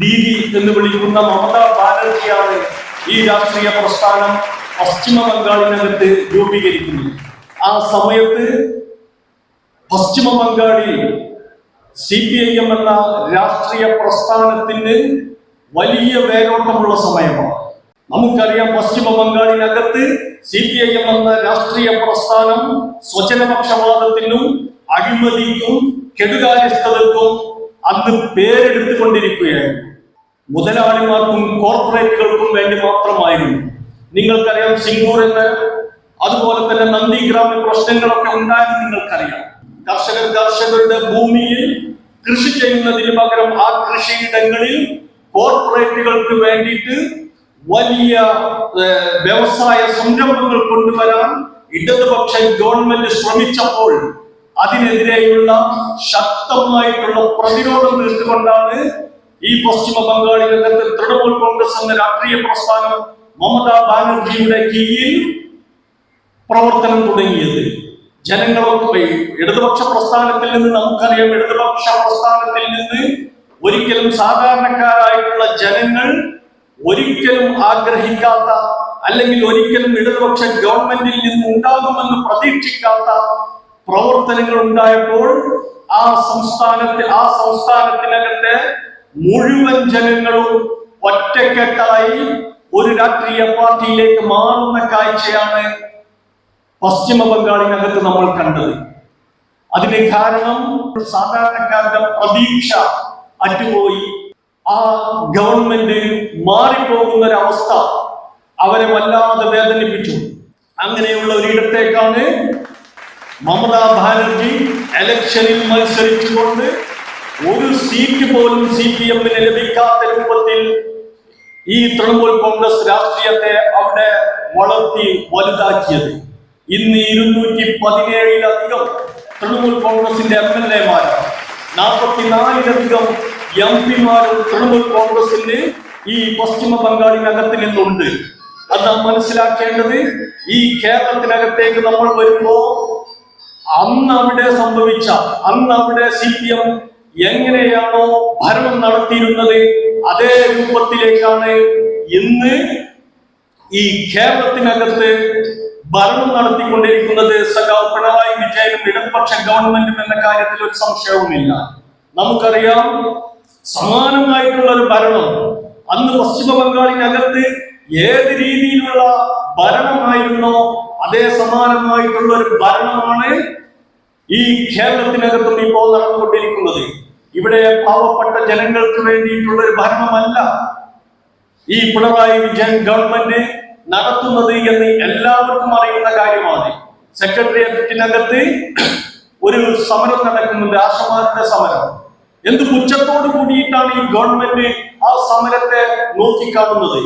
ദീദി എന്ന് വിളിക്കുന്ന മമതാ ബാനർജിയാണ് ഈ രാഷ്ട്രീയ പ്രസ്ഥാനം പശ്ചിമ ബംഗാളിനകത്ത് രൂപീകരിക്കുന്നത്. ആ സമയത്ത് പശ്ചിമ ബംഗാളിൽ സി പി ഐ എം എന്ന രാഷ്ട്രീയ പ്രസ്ഥാനത്തിന് വലിയ വേരോട്ടമുള്ള സമയമാണ്. നമുക്കറിയാം പശ്ചിമ ബംഗാളിനകത്ത് സി പി ഐ എം എന്ന രാഷ്ട്രീയ പ്രസ്ഥാനം സ്വജനപക്ഷപാതത്തിനും അഴിമതിക്കും കെടുകാര്യസ്ഥതക്കും അന്ന് പേരെടുത്തുകൊണ്ടിരിക്കുകയായിരുന്നു. മുതലാളിമാർക്കും കോർപ്പറേറ്റുകൾക്കും വേണ്ടി മാത്രമായിരുന്നു. നിങ്ങൾക്കറിയാം സിംഗൂർ എന്ന് അതുപോലെ തന്നെ നന്ദിഗ്രാമ പ്രശ്നങ്ങളൊക്കെ ഉണ്ടായെന്ന് നിങ്ങൾക്കറിയാം. കർഷകർ കർഷകരുടെ ഭൂമിയിൽ കൃഷി ചെയ്യുന്നതിന് പകരം ആ കൃഷിയിടങ്ങളിൽ കോർപ്പറേറ്റുകൾക്ക് വേണ്ടിയിട്ട് വലിയ വ്യവസായ സംരംഭങ്ങൾ കൊണ്ടുവരാൻ ഇടതുപക്ഷ ഗവൺമെന്റ് ശ്രമിച്ചപ്പോൾ അതിനെതിരെയുള്ള ശക്തമായിട്ടുള്ള പ്രതിരോധം തീർത്തുകൊണ്ടാണ് ഈ പശ്ചിമ ബംഗാളിനകത്ത് തൃണമൂൽ കോൺഗ്രസ് എന്ന രാഷ്ട്രീയ പ്രസ്ഥാനം മമതാ ബാനർജിയുടെ കീഴിൽ പ്രവർത്തനം തുടങ്ങിയത്. ജനങ്ങളൊക്കെ ഇടതുപക്ഷ പ്രസ്ഥാനത്തിൽ നിന്ന് നമുക്കറിയാം ഇടതുപക്ഷ പ്രസ്ഥാനത്തിൽ നിന്ന് ഒരിക്കലും സാധാരണക്കാരായിട്ടുള്ള ജനങ്ങൾ ഒരിക്കലും ആഗ്രഹിക്കാത്ത അല്ലെങ്കിൽ ഒരിക്കലും ഇടതുപക്ഷ ഗവൺമെന്റിൽ നിന്ന് ഉണ്ടാകുമെന്ന് പ്രതീക്ഷിക്കാത്ത പ്രവർത്തനങ്ങൾ ഉണ്ടായപ്പോൾ ആ സംസ്ഥാനത്തിൽ ആ സംസ്ഥാനത്തിനകത്തെ മുഴുവൻ ജനങ്ങളും ഒറ്റക്കെട്ടായി ഒരു രാഷ്ട്രീയ പാർട്ടിയിലേക്ക് മാറുന്ന കാഴ്ചയാണ് പശ്ചിമ ബംഗാളിനകത്ത് നമ്മൾ കണ്ടത്. അതിന് കാരണം സാധാരണക്കാരുടെ പ്രതീക്ഷ അറ്റുപോയി. ആ ഗവൺമെന്റ് മാറിപ്പോകുന്ന ഒരവസ്ഥ അവരെ വല്ലാതെ വേദനിപ്പിച്ചു. അങ്ങനെയുള്ള ഒരിടത്തേക്കാണ് മമതാ ബാനർജി എലക്ഷനിൽ മത്സരിച്ചുകൊണ്ട് ഒരു സീറ്റ് പോലും സി പി എമ്മിന് ലഭിക്കാത്ത രൂപത്തിൽ ഈ തൃണമൂൽ കോൺഗ്രസ് രാഷ്ട്രീയത്തെ അവിടെ വളർത്തി വലുതാക്കിയത്. ഇന്ന് ഇരുന്നൂറ്റി പതിനേഴിലധികം തൃണമൂൽ കോൺഗ്രസിന്റെ എം എൽ എമാരും നാൽപ്പത്തിനാലിലധികം എം പിമാരും തൃണമൂൽ കോൺഗ്രസിന് ഈ പശ്ചിമ ബംഗാളിനകത്ത് നിന്നുണ്ട് അത് നാം മനസ്സിലാക്കേണ്ടത് ഈ കേരളത്തിനകത്തേക്ക് നമ്മൾ വരുമ്പോ അന്ന് അവിടെ സംഭവിച്ച അന്ന് അവിടെ സി പി എം എങ്ങനെയാണോ ഭരണം നടത്തിയിരുന്നത് അതേ രൂപത്തിലേക്കാണ് ഇന്ന് ഈ കേരളത്തിനകത്ത് ഭരണം നടത്തിക്കൊണ്ടിരിക്കുന്നത്. സഖാവ് പിണറായി വിജയനും ഇടതുപക്ഷ ഗവൺമെന്റും എന്ന കാര്യത്തിൽ ഒരു സംശയവുമില്ല. നമുക്കറിയാം സമാനമായിട്ടുള്ള ഒരു ഭരണം അന്ന് പശ്ചിമ ബംഗാളിനകത്ത് ഏത് രീതിയിലുള്ള ഭരണമായിരുന്നോ അതേ സമാനമായിട്ടുള്ള ഒരു ഭരണമാണ് ഈ കേരളത്തിനകത്തും ഇപ്പോൾ നടന്നുകൊണ്ടിരിക്കുന്നത് ഇവിടെ പാവപ്പെട്ട ജനങ്ങൾക്ക് വേണ്ടിയിട്ടുള്ള ഒരു ഭരണമല്ല. ഈ പിണറായി വിജയൻ ഗവൺമെന്റ് നടത്തുന്നത് എന്ന് എല്ലാവർക്കും അറിയുന്ന കാര്യമാണ്. സെക്രട്ടേറിയറ്റിനകത്ത് ഒരു സമരം നടക്കുന്നുണ്ട് ആശമാരുടെ സമരം. എന്ത് പുച്ഛത്തോട് കൂടിയിട്ടാണ് ഈ ഗവൺമെന്റ് ആ സമരത്തെ നോക്കിക്കാണുന്നത്?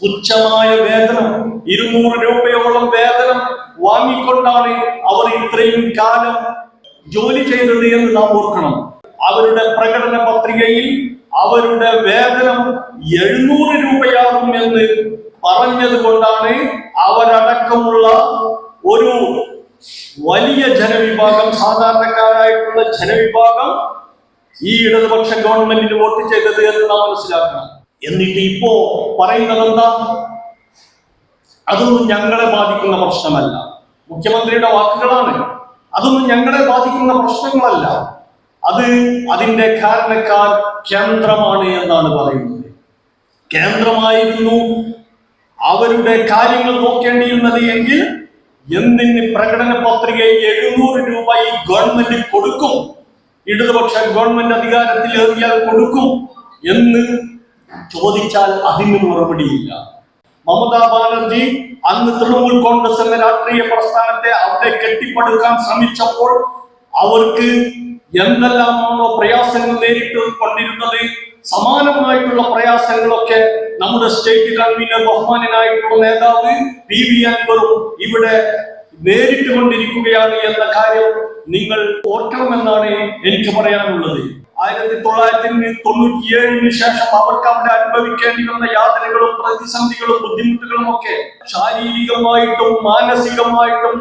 തുച്ഛമായ വേതനം ഇരുന്നൂറ് രൂപയോളം വേതനം വാങ്ങിക്കൊണ്ടാണ് അവർ ഇത്രയും കാലം ജോലി ചെയ്തത് എന്ന് നാം ഓർക്കണം. അവരുടെ പ്രകടന പത്രികയിൽ അവരുടെ വേതനം എഴുന്നൂറ് രൂപയാകും എന്ന് പറഞ്ഞത് കൊണ്ടാണ് അവരടക്കമുള്ള ഒരു വലിയ ജനവിഭാഗം സാധാരണക്കാരായിട്ടുള്ള ജനവിഭാഗം ഈ ഇടതുപക്ഷ ഗവൺമെന്റിന് വോട്ട് ചെയ്തത് എന്ന് നാം മനസ്സിലാക്കണം. എന്നിട്ട് ഇപ്പോ പറയുന്നത് എന്താ അതൊന്നും ഞങ്ങളെ ബാധിക്കുന്ന പ്രശ്നമല്ല. മുഖ്യമന്ത്രിയുടെ വാക്കുകളാണ്. അതൊന്നും ഞങ്ങളെ ബാധിക്കുന്ന പ്രശ്നങ്ങളല്ല. അത് അതിന്റെ കാരണക്കാർ കേന്ദ്രമാണ് എന്നാണ് പറയുന്നത്. കേന്ദ്രമായിരുന്നു അവരുടെ കാര്യങ്ങൾ നോക്കേണ്ടിയിരുന്നത് എങ്കിൽ എന്തിന് പ്രകടന പത്രികയിൽ എഴുന്നൂറ് രൂപ ഈ ഗവൺമെന്റ് കൊടുക്കും? ഇടതുപക്ഷ ഗവൺമെന്റ് അധികാരത്തിൽ ഏറിയാൽ കൊടുക്കും എന്ന് ചോദിച്ചാൽ അതിന് മറുപടിയില്ല മമതാ ബാനർജി അന്ന് തൃണമൂൽ കോൺഗ്രസ് എന്ന രാഷ്ട്രീയ പ്രസ്ഥാനത്തെ അവിടെ കെട്ടിപ്പടുക്കാൻ ശ്രമിച്ചപ്പോൾ അവർക്ക് എന്തെല്ലാമാണോ പ്രയാസങ്ങൾ നേരിട്ട് കൊണ്ടിരുന്നത് സമാനമായിട്ടുള്ള പ്രയാസങ്ങളൊക്കെ നമ്മുടെ സ്റ്റേറ്റ് കൺവീനർ ബഹുമാനായിട്ടുള്ള നേതാവ് പി വി അൻവറും ഇവിടെ നേരിട്ട് കൊണ്ടിരിക്കുകയാണ് എന്ന കാര്യം നിങ്ങൾ ഓർക്കണമെന്നാണ് എനിക്ക് പറയാനുള്ളത്. ആയിരത്തി തൊള്ളായിരത്തി തൊണ്ണൂറ്റി ഏഴിന് ശേഷം അവർക്ക് അവിടെ അനുഭവിക്കേണ്ടി വന്ന യാതനകളും പ്രതിസന്ധികളും ബുദ്ധിമുട്ടുകളും ഒക്കെ ശാരീരികമായിട്ടും മാനസികമായിട്ടും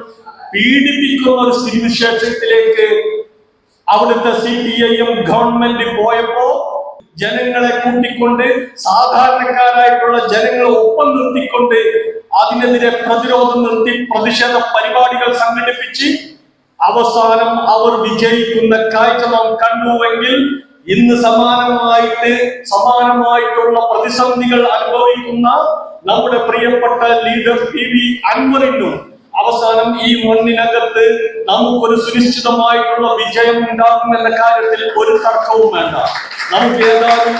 പീഡിപ്പിക്കുന്ന ഒരു സ്ഥിതിവിശേഷത്തിലേക്ക് അവിടുത്തെ C P I M government പോയപ്പോ ജനങ്ങളെ കൂട്ടിക്കൊണ്ട് സാധാരണക്കാരായിട്ടുള്ള ജനങ്ങളെ ഒപ്പം നിർത്തിക്കൊണ്ട് അതിനെതിരെ പ്രതിരോധം നിർത്തി പ്രതിഷേധ പരിപാടികൾ സംഘടിപ്പിച്ച് അവസാനം അവർ വിജയിക്കുന്ന കാഴ്ച നാം കണ്ടുവെങ്കിൽ ഇന്ന് സമാനമായിട്ട് സമാനമായിട്ടുള്ള പ്രതിസന്ധികൾ അനുഭവിക്കുന്ന നമ്മുടെ പ്രിയപ്പെട്ട ലീഡർ പി വി അൻവറിനും അവസാനം ഈ മണ്ണിനകത്ത് നമുക്കൊരു സുനിശ്ചിതമായിട്ടുള്ള വിജയം ഉണ്ടാകുമെന്ന കാര്യത്തിൽ ഒരു തർക്കവും വേണ്ട. നമുക്ക് ഏതായാലും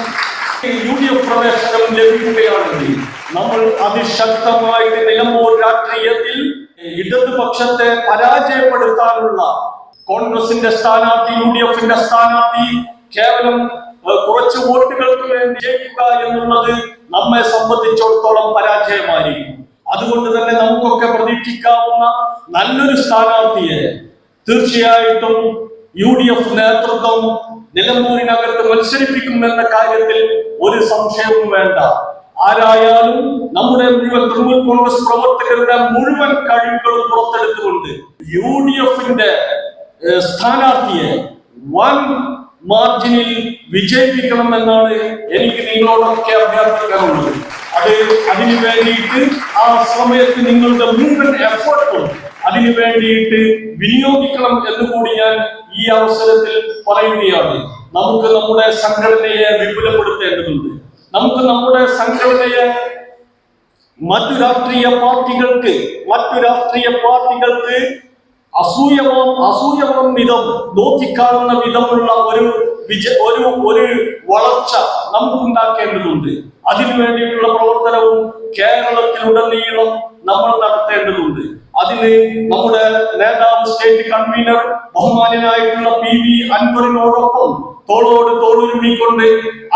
യു ഡി എഫ് പ്രവേശനം ലഭിക്കുകയാണെങ്കിൽ നമ്മൾ അതിശക്തമായിട്ട് നിലമ്പൂർ രാഷ്ട്രീയത്തിൽ ഇടതുപക്ഷത്തെ പരാജയപ്പെടുത്താനുള്ള കോൺഗ്രസിന്റെ സ്ഥാനാർത്ഥി യു ഡി എഫിന്റെ സ്ഥാനാർത്ഥി കേവലം കുറച്ച് വോട്ടുകൾക്ക് വേണ്ടി ജയിക്കുക എന്നുള്ളത് നമ്മെ സംബന്ധിച്ചിടത്തോളം പരാജയമായിരിക്കും. അതുകൊണ്ട് തന്നെ നമുക്കൊക്കെ പ്രതീക്ഷിക്കാവുന്ന നല്ലൊരു സ്ഥാനാർത്ഥിയെ തീർച്ചയായിട്ടും യു ഡി എഫ് നേതൃത്വം നിലമ്പൂരിനകത്ത് മത്സരിപ്പിക്കുമെന്ന കാര്യത്തിൽ ഒരു സംശയവും വേണ്ട. ആരായാലും നമ്മുടെ മുഴുവൻ തൃണമൂൽ കോൺഗ്രസ് പ്രവർത്തകരുടെ മുഴുവൻ കഴിവുകളും പുറത്തെടുത്തുകൊണ്ട് യു ഡി എഫിന്റെ സ്ഥാനാർത്ഥിയെ വൻ മാർജിനിൽ വിജയിപ്പിക്കണം എന്നാണ് എനിക്ക് നിങ്ങളോടൊക്കെ അഭ്യർത്ഥിക്കാനുള്ളത്. അത് അതിനു വേണ്ടിയിട്ട് ആ സമയത്ത് നിങ്ങളുടെ മുഴുവൻ എഫേർട്ടും അതിനു വേണ്ടിയിട്ട് വിനിയോഗിക്കണം എന്ന് കൂടി ഞാൻ ഈ അവസരത്തിൽ പറയുകയാണ്. നമുക്ക് നമ്മുടെ സംഘടനയെ വിപുലപ്പെടുത്തേണ്ടതുണ്ട്. നമുക്ക് നമ്മുടെ സംഘടനയെ മറ്റു രാഷ്ട്രീയ പാർട്ടികൾക്ക് മറ്റു രാഷ്ട്രീയ പാർട്ടികൾക്ക് അസൂയവും അസൂയവും വിധം നോക്കിക്കാണുന്ന വിധമുള്ള ഒരു വിജ ഒരു ഒരു വളർച്ച നമുക്കുണ്ടാക്കേണ്ടതുണ്ട്. അതിനു വേണ്ടിയിട്ടുള്ള പ്രവർത്തനവും കേരളത്തിലുടനീളം നമ്മൾ നടത്തേണ്ടതുണ്ട്. അതിന് നമ്മുടെ നേതാവ് സ്റ്റേറ്റ് കൺവീനർ ബഹുമാനായിട്ടുള്ള പി വി അൻവറിനോടൊപ്പം തോളോട് തോളുരുമിക്കൊണ്ട്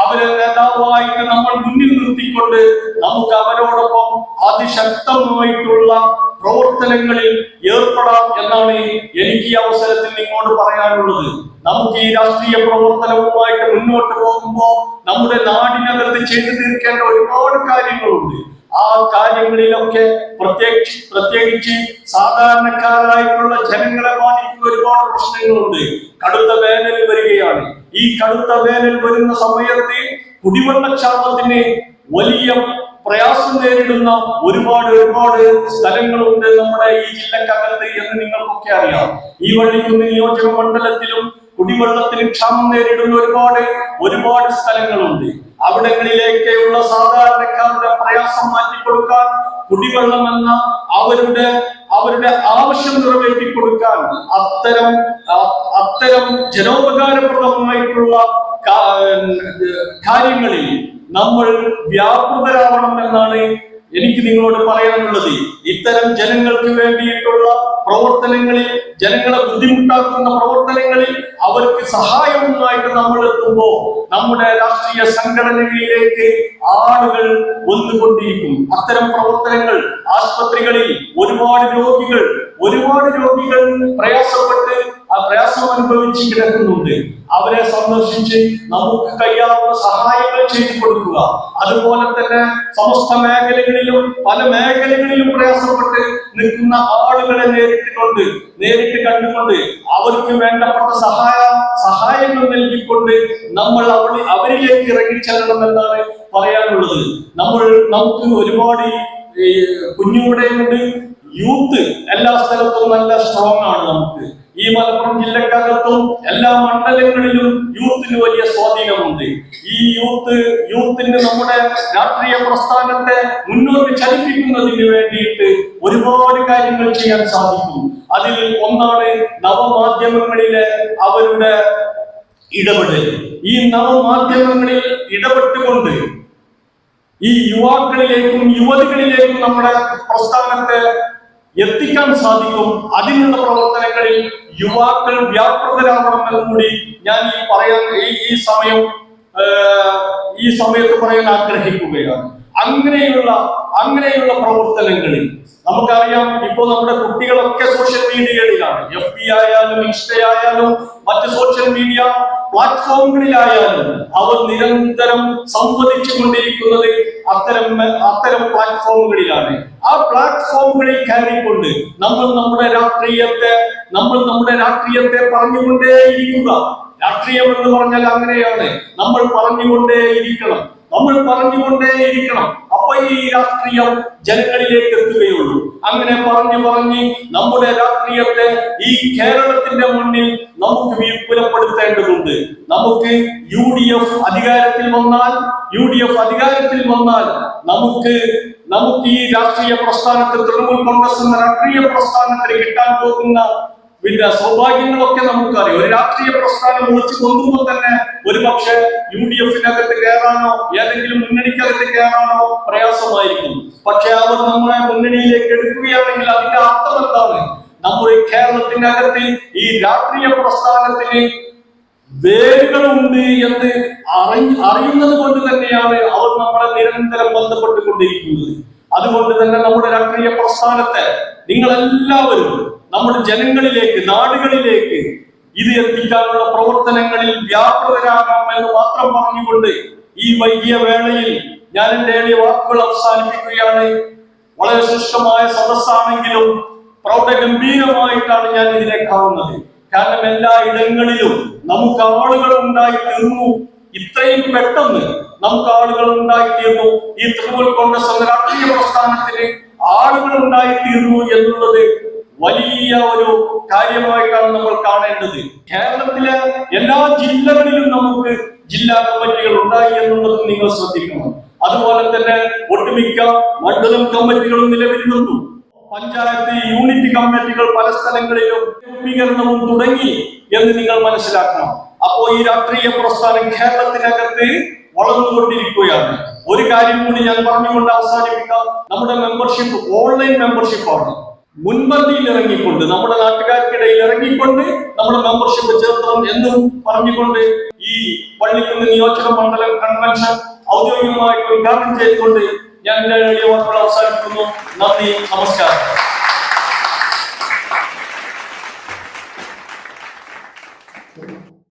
അവരെ നേതാവായിട്ട് നമ്മൾ മുന്നിൽ നിർത്തിക്കൊണ്ട് നമുക്ക് അവരോടൊപ്പം അതിശക്തമായിട്ടുള്ള പ്രവർത്തനങ്ങളിൽ ഏർപ്പെടാം എന്നാണ് എനിക്ക് ഈ അവസരത്തിൽ നിങ്ങളോട് പറയാനുള്ളത്. നമുക്ക് ഈ രാഷ്ട്രീയ പ്രവർത്തനവുമായിട്ട് മുന്നോട്ട് പോകുമ്പോൾ നമ്മുടെ നാടിനകത്ത് ചെയ്തു തീർക്കേണ്ട ഒരുപാട് കാര്യങ്ങളുണ്ട്. ആ കാര്യങ്ങളിലൊക്കെ പ്രത്യേകിച്ച് പ്രത്യേകിച്ച് സാധാരണക്കാരായിട്ടുള്ള ജനങ്ങളെ ബാധിക്കുന്ന ഒരുപാട് പ്രശ്നങ്ങളുണ്ട്. കടുത്ത വേനൽ വരികയാണ്. ഈ കടുത്ത വേനൽ വരുന്ന സമയത്ത് കുടിവെള്ളക്ഷാമത്തിന് വലിയ പ്രയാസം നേരിടുന്ന ഒരുപാട് ഒരുപാട് സ്ഥലങ്ങളുണ്ട് നമ്മുടെ ഈ ജില്ലക്കകത്ത് എന്ന് നിങ്ങൾക്കൊക്കെ അറിയാം. ഈ വള്ളിക്കുന്ന് നിയോജക മണ്ഡലത്തിലും കുടിവെള്ളത്തിന് ക്ഷാമം നേരിടുന്ന ഒരുപാട് ഒരുപാട് സ്ഥലങ്ങളുണ്ട്. അവിടങ്ങളിലേക്കുള്ള സാധാരണക്കാരുടെ പ്രയാസം മാറ്റിക്കൊടുക്കാൻ കുടിവെള്ളം എന്ന അവരുടെ അവരുടെ ആവശ്യം നിറവേറ്റി കൊടുക്കാൻ അത്തരം അത്തരം ജനോപകാരപ്രദമായിട്ടുള്ള കാര്യങ്ങളിൽ നമ്മൾ വ്യാപൃതരാവണം എന്നാണ് എനിക്ക് നിങ്ങളോട് പറയാനുള്ളത് ഇത്തരം ജനങ്ങൾക്ക് വേണ്ടിയിട്ടുള്ള പ്രവർത്തനങ്ങളിൽ ജനങ്ങളെ ബുദ്ധിമുട്ടാക്കുന്ന പ്രവർത്തനങ്ങളിൽ അവർക്ക് സഹായവുമായിട്ട് നമ്മൾ എത്തുമ്പോൾ നമ്മുടെ രാഷ്ട്രീയ സംഘടനകളിലേക്ക് ആളുകൾ വന്നുകൊണ്ടിരിക്കും. അത്തരം പ്രവർത്തനങ്ങൾ ആശുപത്രികളിൽ ഒരുപാട് രോഗികൾ ഒരുപാട് രോഗികൾ പ്രയാസപ്പെട്ട് ആ പ്രയാസം അനുഭവിച്ച് കിടക്കുന്നുണ്ട്. അവരെ സന്ദർശിച്ച് നമുക്ക് കഴിയാവുന്ന സഹായങ്ങൾ ചെയ്തു കൊടുക്കുക. അതുപോലെ തന്നെ സമസ്ത മേഖലകളിലും പല മേഖലകളിലും പ്രയാസപ്പെട്ട് നിൽക്കുന്ന ആളുകളെ നേരിട്ട് കൊണ്ട് നേരിട്ട് കണ്ടുകൊണ്ട് അവർക്ക് വേണ്ടപ്പെട്ട സഹായ സഹായങ്ങൾ നൽകിക്കൊണ്ട് നമ്മൾ അവളി അവരിലേക്ക് ഇറങ്ങിച്ചെല്ലണം എന്നാണ് പറയാനുള്ളത്. നമ്മൾ നമുക്ക് ഒരുപാട് കുഞ്ഞുകൂടെയുണ്ട് യൂത്ത് എല്ലാ സ്ഥലത്തും നല്ല സ്ട്രോങ് ആണ് നമുക്ക്. ഈ മലപ്പുറം ജില്ലക്കകത്തും എല്ലാ മണ്ഡലങ്ങളിലും യൂത്തിന് വലിയ സ്വാധീനമുണ്ട്. ഈ യൂത്ത് യൂത്തിന് നമ്മുടെ രാഷ്ട്രീയ പ്രസ്ഥാനത്തെ മുന്നോട്ട് ചലിപ്പിക്കുന്നതിന് വേണ്ടിയിട്ട് ഒരുപാട് കാര്യങ്ങൾ ചെയ്യാൻ സാധിക്കും അതിൽ ഒന്നാണ് നവമാധ്യമങ്ങളിലെ അവരുടെ ഇടപെടൽ. ഈ നവമാധ്യമങ്ങളിൽ ഇടപെട്ടുകൊണ്ട് ഈ യുവാക്കളിലേക്കും യുവതികളിലേക്കും നമ്മുടെ പ്രസ്ഥാനത്തെ എത്തിക്കാൻ സാധിക്കും. അതിനുള്ള പ്രവർത്തനങ്ങളിൽ യുവാക്കൾ വ്യാപൃതരാകണം കൂടി ഞാൻ ഈ പറയാൻ ഈ സമയം ഈ സമയത്ത് പറയാൻ ആഗ്രഹിക്കുകയാണ്. അങ്ങനെയുള്ള അങ്ങനെയുള്ള പ്രവർത്തനങ്ങളിൽ. നമുക്കറിയാം ഇപ്പോൾ നമ്മുടെ കുട്ടികളൊക്കെ സോഷ്യൽ മീഡിയകളിലാണ് എഫ് ബി ആയാലും ഇൻസ്റ്റ ആയാലും മറ്റ് സോഷ്യൽ മീഡിയ പ്ലാറ്റ്ഫോമുകളിലായാലും അവർ നിരന്തരം സംവദിച്ചു കൊണ്ടിരിക്കുന്നത് അത്തരം അത്തരം പ്ലാറ്റ്ഫോമുകളിലാണ് ആ പ്ലാറ്റ്ഫോമുകളിൽ കയറിക്കൊണ്ട് നമ്മൾ നമ്മുടെ രാഷ്ട്രീയത്തെ നമ്മൾ നമ്മുടെ രാഷ്ട്രീയത്തെ പറഞ്ഞുകൊണ്ടേയിരിക്കുക. രാഷ്ട്രീയം എന്ന് പറഞ്ഞാൽ അങ്ങനെയാണ്. നമ്മൾ പറഞ്ഞുകൊണ്ടേയിരിക്കണം. നമ്മൾ പറഞ്ഞുകൊണ്ടേയിരിക്കണം. അപ്പൊ ഈ രാഷ്ട്രീയം ജനങ്ങളിലേക്ക് എത്തുകയുള്ളൂ. അങ്ങനെ പറഞ്ഞു പറഞ്ഞ് നമ്മുടെ രാഷ്ട്രീയത്തെ ഈ കേരളത്തിന്റെ മുന്നിൽ നമുക്ക് വിപുലപ്പെടുത്തേണ്ടതുണ്ട്. നമുക്ക് യു ഡി എഫ് അധികാരത്തിൽ വന്നാൽ യു ഡി എഫ് അധികാരത്തിൽ വന്നാൽ നമുക്ക് നമുക്ക് ഈ രാഷ്ട്രീയ പ്രസ്ഥാനത്തിൽ തൃണമൂൽ കോൺഗ്രസ് എന്ന രാഷ്ട്രീയ പ്രസ്ഥാനത്തിന് കിട്ടാൻ പോകുന്ന പിന്നെ സൗഭാഗ്യങ്ങളൊക്കെ നമുക്കറിയാം. ഒരു രാഷ്ട്രീയ പ്രസ്ഥാനം വിളിച്ചു കൊണ്ടുമ്പോൾ തന്നെ ഒരു പക്ഷേ യു ഡി എഫിനകത്ത് കയറാനോ ഏതെങ്കിലും മുന്നണിക്കകത്ത് കയറാനോ പ്രയാസമായിരിക്കും പക്ഷെ അവർ നമ്മളെ മുന്നണിയിലേക്ക് എടുക്കുകയാണെങ്കിൽ അതിന്റെ അർത്ഥം എന്താണ്? നമ്മുടെ കേരളത്തിന്റെ അകത്ത് ഈ രാഷ്ട്രീയ പ്രസ്ഥാനത്തിന് വേരുകളുണ്ട് എന്ന് അറി അറിയുന്നത് കൊണ്ട് തന്നെയാണ് അവർ നമ്മളെ നിരന്തരം ബന്ധപ്പെട്ടുകൊണ്ടിരിക്കുന്നത്. അതുകൊണ്ട് തന്നെ നമ്മുടെ രാഷ്ട്രീയ പ്രസ്ഥാനത്തെ നിങ്ങൾ എല്ലാവരും നമ്മുടെ ജനങ്ങളിലേക്ക് നാടുകളിലേക്ക് ഇത് എത്തിക്കാനുള്ള പ്രവർത്തനങ്ങളിൽ വ്യാപൃതരാകാം എന്ന് മാത്രം പറഞ്ഞുകൊണ്ട് ഈ വൈകിയ വേളയിൽ ഞാൻ എന്റെ ഏഴിയ വാക്കുകൾ അവസാനിപ്പിക്കുകയാണ്. വളരെ ശുഷ്ടമായ സദസ്സാണെങ്കിലും പ്രൗഢഗംഭീരമായിട്ടാണ് ഞാൻ ഇതിനെ കാണുന്നത്. കാരണം എല്ലാ ഇടങ്ങളിലും നമുക്ക് ആളുകൾ ഉണ്ടായി തീർന്നു ഇത്രയും പെട്ടെന്ന് നമുക്ക് ആളുകൾ ഉണ്ടായി തീർന്നു ഈ തൃണമൂൽ കോൺഗ്രസ് എന്ന രാഷ്ട്രീയ പ്രസ്ഥാനത്തിന് ആളുകൾ ഉണ്ടായി തീർന്നു എന്നുള്ളത് വലിയ ഒരു കാര്യമായിട്ടാണ് നമ്മൾ കാണേണ്ടത്. കേരളത്തിലെ എല്ലാ ജില്ലകളിലും നമുക്ക് ജില്ലാ കമ്മിറ്റികൾ ഉണ്ടായി എന്നുള്ളത് നിങ്ങൾ ശ്രദ്ധിക്കണം. അതുപോലെ തന്നെ ഒട്ടുമിക്ക മണ്ഡലം കമ്മിറ്റികളും നിലവിലുണ്ട്. പഞ്ചായത്ത് യൂണിറ്റ് കമ്മിറ്റികൾ പല സ്ഥലങ്ങളിലും രൂപീകരണവും തുടങ്ങി എന്ന് നിങ്ങൾ മനസ്സിലാക്കണം. അപ്പോ ഈ രാഷ്ട്രീയ പ്രസ്ഥാനം കേരളത്തിനകത്ത് വളർന്നുകൊണ്ടിരിക്കുകയാണ്. ഒരു കാര്യം കൂടി ഞാൻ പറഞ്ഞുകൊണ്ട് അവസാനിപ്പിക്കാം. നമ്മുടെ മെമ്പർഷിപ്പ് ഓൺലൈൻ മെമ്പർഷിപ്പാണ് മുൻപന്തിയിൽ ഇറങ്ങിക്കൊണ്ട് നമ്മുടെ നാട്ടുകാർക്കിടയിൽ ഇറങ്ങിക്കൊണ്ട് നമ്മുടെ മെമ്പർഷിപ്പ് ചേർത്തണം എന്നും പറഞ്ഞുകൊണ്ട് ഈ പള്ളിക്കുന്ന് നിയോജക മണ്ഡലം കൺവെൻഷൻ ഔദ്യോഗികമായിട്ട് ഉദ്ഘാടനം ചെയ്തുകൊണ്ട് ഞാൻ എന്റെ വാർത്തകൾ വാക്കുകൾ അവസാനിപ്പിക്കുന്നു. നന്ദി നമസ്കാരം.